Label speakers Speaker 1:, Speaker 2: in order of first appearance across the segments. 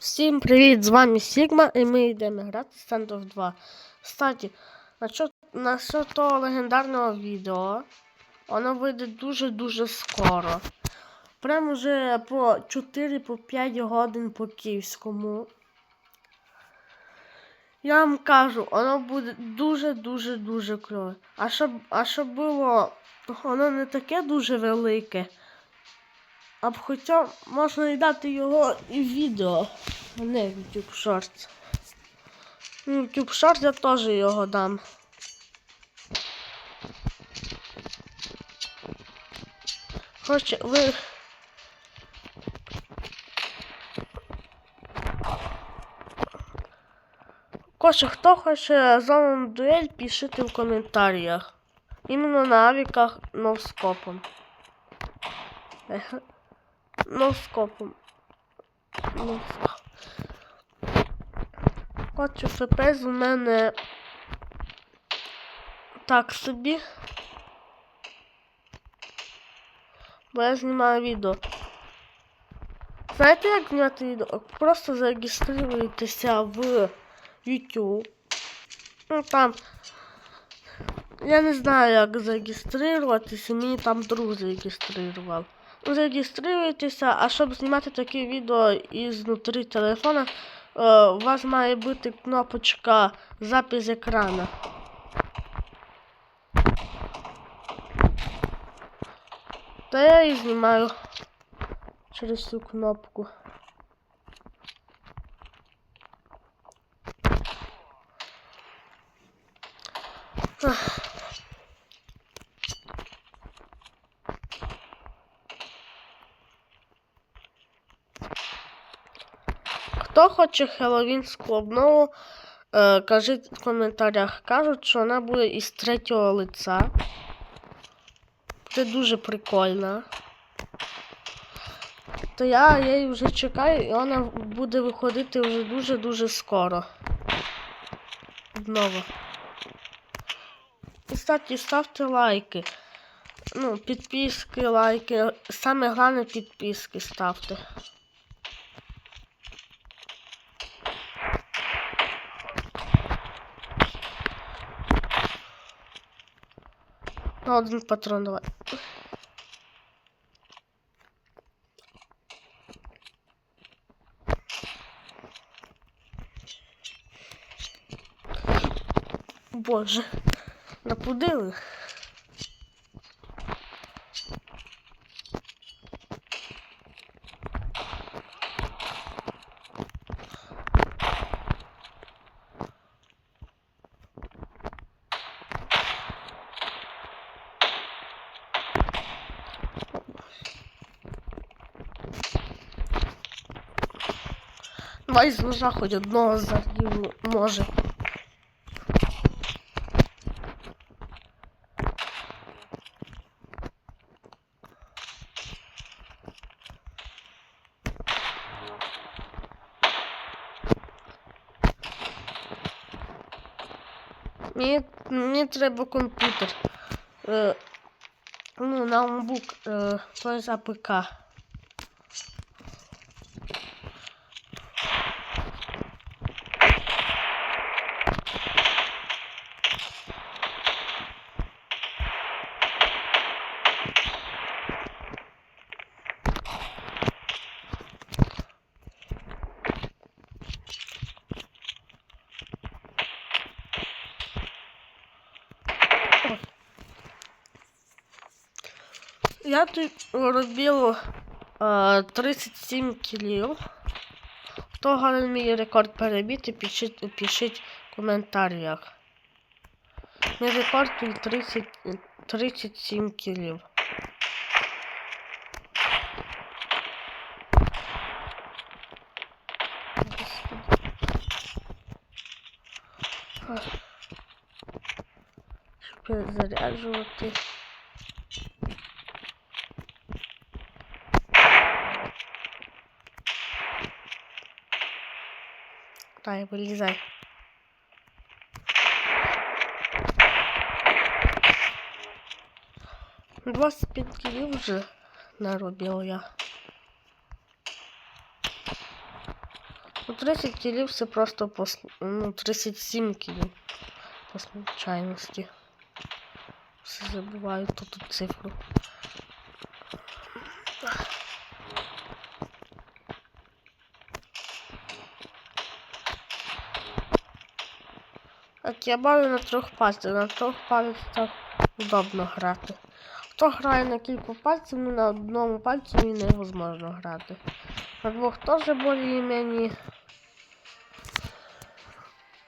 Speaker 1: Всім привіт! З вами Сігма і ми йдемо грати в Standoff 2. Кстати, насчет, насчет того легендарного відео, воно вийде дуже-дуже скоро. Прям уже по 4-5 годин по київському. Я вам кажу, воно буде дуже-дуже-дуже кльове. А щоб, а щоб було воно не таке дуже велике. А хоча можна і дати його і відео, а не YouTube Shorts. Ну, YouTube Shorts я теж його дам. Хоче, ви. Короче, хто хоче з вами дуель, пишіть в коментарях. Іменно на авіках ноускопом. Ноускопом. Ноускоп. Хочу ФПС у мене так собі. Бо я знімаю відео. Знаєте, як зняти відео? Просто зареєструйтеся в YouTube. Ну там. Я не знаю, як зареєструватися, мені там друг зареєстрував. Зареєструйтеся, а щоб знімати такі відео ізнутрі телефона, е, у вас має бути кнопочка запис екрана. Та я і знімаю через цю кнопку. Ах. Хто хоче хеллоуінську обнову, е, кажіть в коментарях. Кажуть, що вона буде із третього лиця. Це дуже прикольно. То я, я її вже чекаю, і вона буде виходити вже дуже-дуже скоро. Знову. І, кстати, ставте лайки. Ну, підписки, лайки. Саме головне підписки ставте. Один патрон давай. Боже, напудили. Давай з ножа хоч одного задію може. Мені, мені треба комп'ютер. Е, ну, ноутбук, е, есть АПК. Я тут робив е, 37 кілів. Хто гарний мій рекорд перебити, пишіть, пишіть в коментарях. Мій рекорд тут 30, 37 кілів. Щоб Давай, вылезай. Двадцать пять килів вже наробив я. Ну, 30 кілів це просто по... с- Ну, 37 кілів. По случайності. Все забуваю тут цифру. Так, я бавлю на трьох пальцях. На трьох пальцях удобно грати. Хто грає на кілька пальців, ну на одному пальці невозможно грати. На двох теж більш-мені.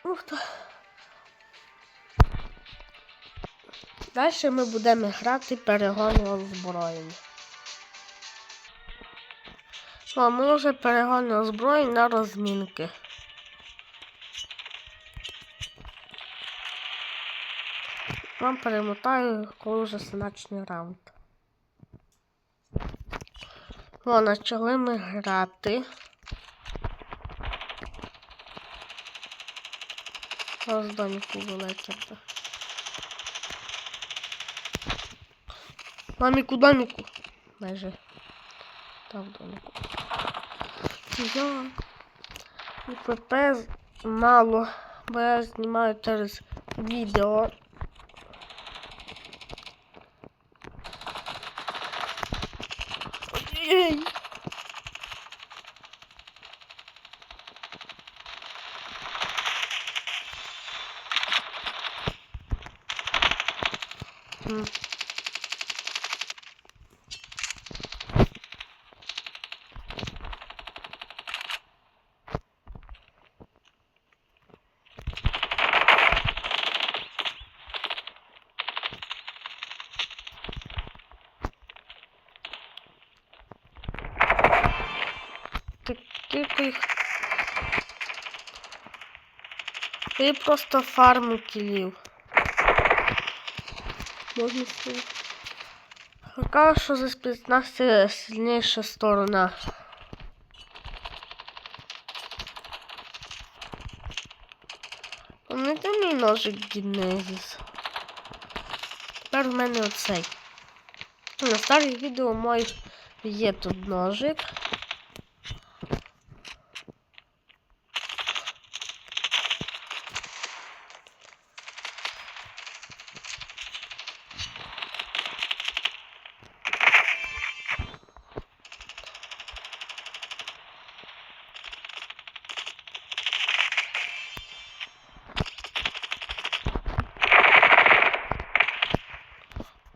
Speaker 1: Ну, хто... Далі ми будемо грати перегони озброєння. О, ми вже перегони озброєнь на розмінки. Вам перемотаю, коли вже смачний раунд. О, почали ми грати. Зараз доміку вилетіти. Доміку, доміку. Майже. Так, доміку. Я. І ПП мало, бо я знімаю через відео. М. Таких. Ти просто фарму кілів. Можна. Кажу, що за спецназ сильніша сторона. Пам'ятаєте мій ножик Генезіс? Тепер в мене оцей. На старих відео моїх є тут ножик.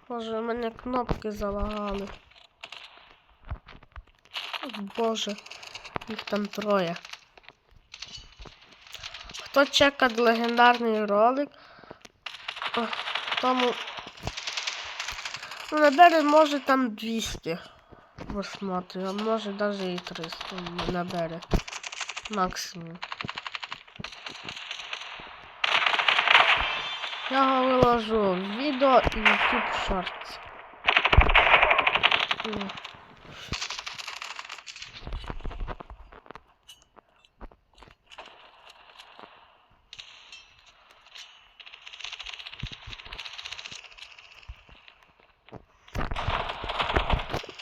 Speaker 1: Боже, у мене кнопки залагали. О, Боже, їх там троє. Хто чекає легендарний ролик, о, тому ну, набере може там 200 просмотрів, а може навіть і 300 набере. Максимум. Я виложу відео і YouTube Shorts. Ні.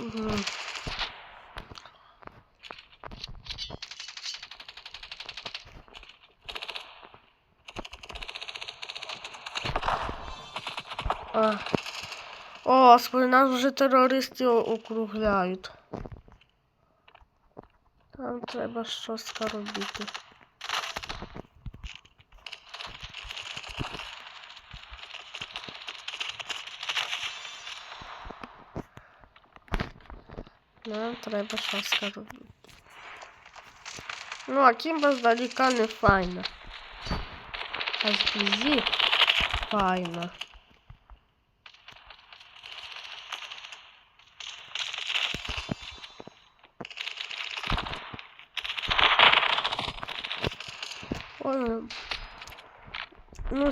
Speaker 1: Мгм. А. О, господи, нас вже терористи округляють. Там треба щось робити. Нам треба щось робити. Ну, а Кімба здалека не файна. А зблизі файна.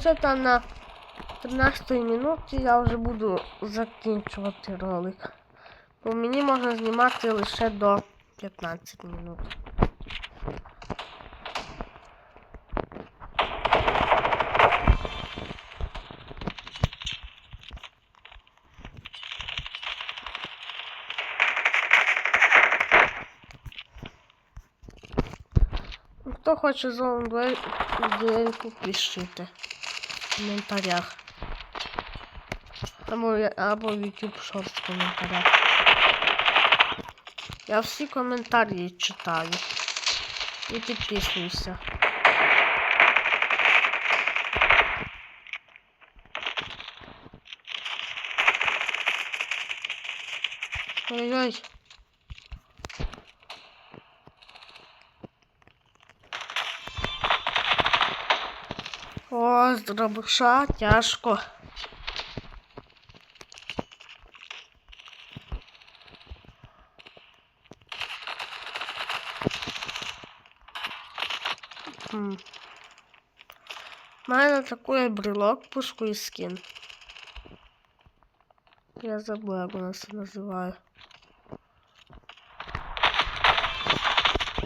Speaker 1: Це на 13 минуті я вже буду закінчувати ролик. Бо мені можна знімати лише до 15 минут. хто хоче зону дуель, дуельку, пишіть в коментарях. Або, я- або в YouTube Shorts в коментарях. Я всі коментарі читаю. І підписуюся. Ой-ой. О, з дробиша тяжко. М. У мене такий брелок, пушку і скін. Я забула, як вона це називає.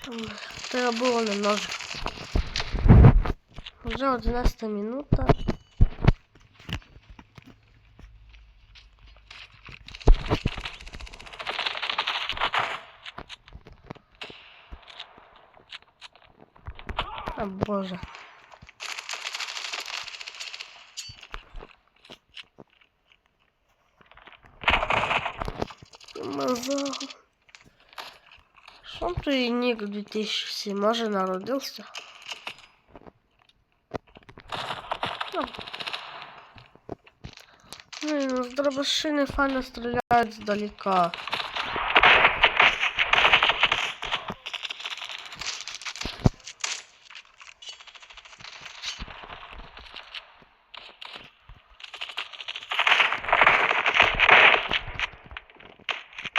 Speaker 1: М, Треба було немножко. Вже 11 минута. О боже. Мазал. Що той нік 2007 може народився? Ну, Блин, ну с дробашины фана стреляют сдалека.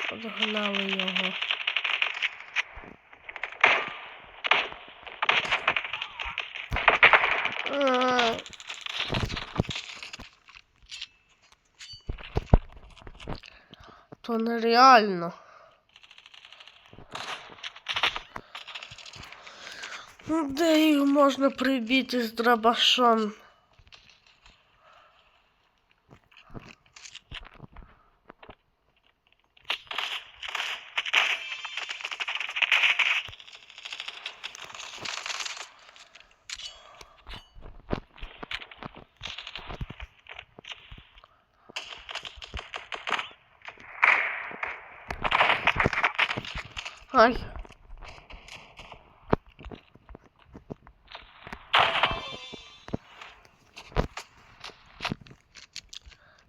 Speaker 1: Подгнали його. А, То нереально. Ну, Де їх можна прибити з дробашом? Ай.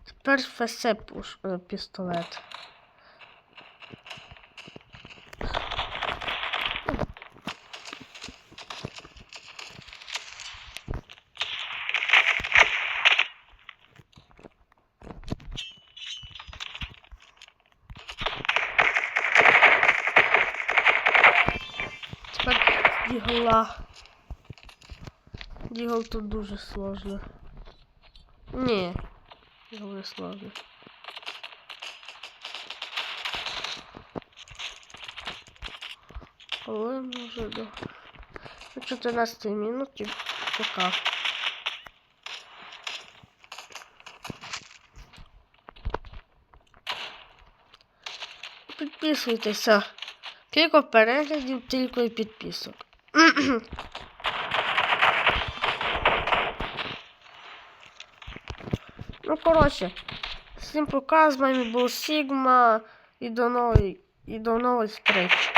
Speaker 1: Тепер ФС пуш, е, пістолет. Дігла. Дігл тут дуже сложно. Ні, дігл не сложно. Коли може до до 14 минуті пока. Підписуйтеся. Кілька переглядів, тільки підписок. Ну, коротше, всім пока, з вами був Сігма і до нової, і до нової зустрічі.